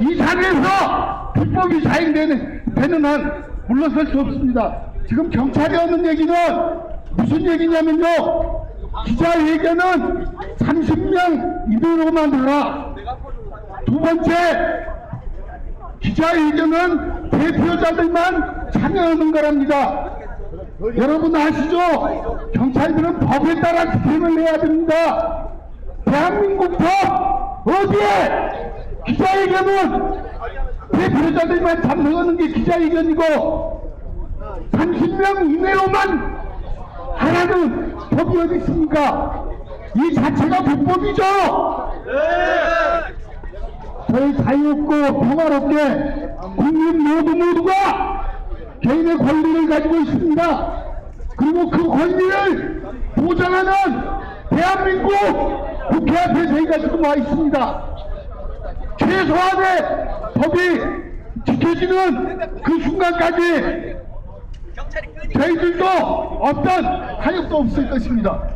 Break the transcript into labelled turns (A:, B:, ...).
A: 이 자리에서 불법이 자행되는 되는 한 물러설 수 없습니다. 지금 경찰이 하는 얘기는 무슨 얘기냐면요. 기자회견은 30명 이대로만 하라. 두 번째, 기자회견은 대표자들만 참여하는 거랍니다. 여러분 아시죠? 경찰들은 법에 따라 집행을 해야 됩니다. 대한민국 법 어디에 기자회견은 대표자들만 참여하는 게 기자회견이고 30명 이내로만 하라는 법이 어디 있습니까? 이 자체가 불법이죠. 저희 자유롭고 평화롭게 국민 모두 모두가 개인의 권리를 가지고 있습니다. 그리고 그 권리를 보장하는 대한민국 국회 앞에 저희가 지금 와 있습니다. 최소한의 법이 지켜지는 그 순간까지 저희들도 어떤 타협도 없을 것입니다.